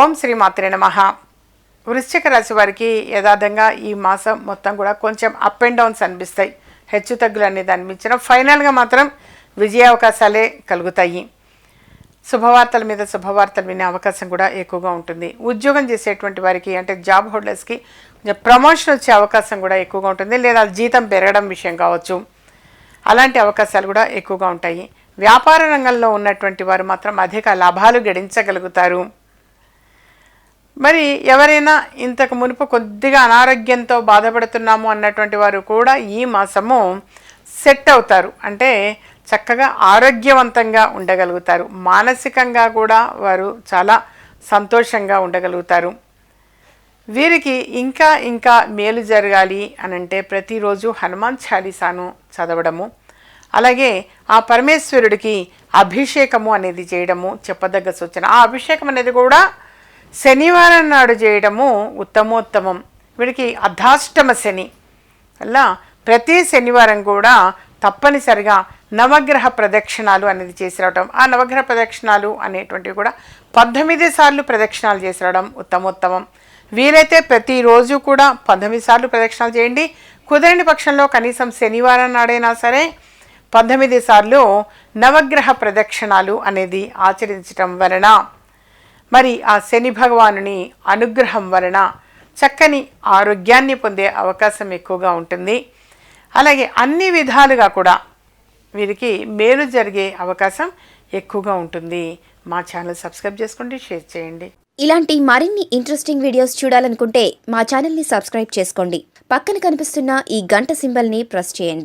ఓం శ్రీ మాత్రే నమః. వృశ్చిక రాశి వారికి యథార్థంగా ఈ మాసం మొత్తం కూడా కొంచెం అప్ అండ్ డౌన్స్ అనిపిస్తాయి. హెచ్చు తగ్గులు అనేది అనిపించడం ఫైనల్గా మాత్రం విజయ అవకాశాలే కలుగుతాయి. శుభవార్తల మీద శుభవార్తలు వినే అవకాశం కూడా ఎక్కువగా ఉంటుంది. ఉద్యోగం చేసేటువంటి వారికి అంటే జాబ్ హోల్డర్స్కి కొంచెం ప్రమోషన్ వచ్చే అవకాశం కూడా ఎక్కువగా ఉంటుంది. లేదా జీతం పెరగడం విషయం కావచ్చు. అలాంటి అవకాశాలు కూడా ఎక్కువగా ఉంటాయి. వ్యాపార రంగంలో ఉన్నటువంటి వారు మాత్రం అధిక లాభాలు గడించగలుగుతారు. మరి ఎవరైనా ఇంతకు మునుపు కొద్దిగా అనారోగ్యంతో బాధపడుతున్నాము అన్నటువంటి వారు కూడా ఈ మాసము సెట్ అవుతారు. అంటే చక్కగా ఆరోగ్యవంతంగా ఉండగలుగుతారు. మానసికంగా కూడా వారు చాలా సంతోషంగా ఉండగలుగుతారు. వీరికి ఇంకా ఇంకా మేలు జరగాలి అని అంటే ప్రతిరోజు హనుమాన్ చాలీసాను చదవడము అలాగే ఆ పరమేశ్వరుడికి అభిషేకము అనేది చేయడము చెప్పదగ్గ సూచన. ఆ అభిషేకం అనేది కూడా శనివారం నాడు చేయడము ఉత్తమోత్తమం. వీడికి అర్ధాష్టమ శని. వల్ల ప్రతి శనివారం కూడా తప్పనిసరిగా నవగ్రహ ప్రదక్షిణాలు అనేది చేసి రావడం ఆ నవగ్రహ ప్రదక్షిణాలు అనేటువంటివి కూడా పద్దెనిమిది సార్లు ప్రదక్షిణాలు చేసి రావడం ఉత్తమోత్తమం. వీలైతే ప్రతిరోజు కూడా పంతొమ్మిది సార్లు ప్రదక్షిణాలు చేయండి. కుదరని పక్షంలో కనీసం శనివారం నాడైనా సరే పంతొమ్మిది సార్లు నవగ్రహ ప్రదక్షిణాలు అనేది ఆచరించటం వలన మరి ఆ శని భగవానుని అనుగ్రహం వలన చక్కని ఆరోగ్యాన్ని పొందే అవకాశం ఎక్కువగా ఉంటుంది. అలాగే అన్ని విధాలుగా కూడా వీరికి మేలు జరిగే అవకాశం ఎక్కువగా ఉంటుంది. మా ఛానల్ సబ్స్క్రైబ్ చేసుకోండి షేర్ చేయండి. ఇలాంటి మరిన్ని ఇంట్రెస్టింగ్ వీడియోస్ చూడాలనుకుంటే మా ఛానల్ని సబ్స్క్రైబ్ చేసుకోండి. పక్కన కనిపిస్తున్న ఈ గంట సింబల్ని ప్రెస్ చేయండి.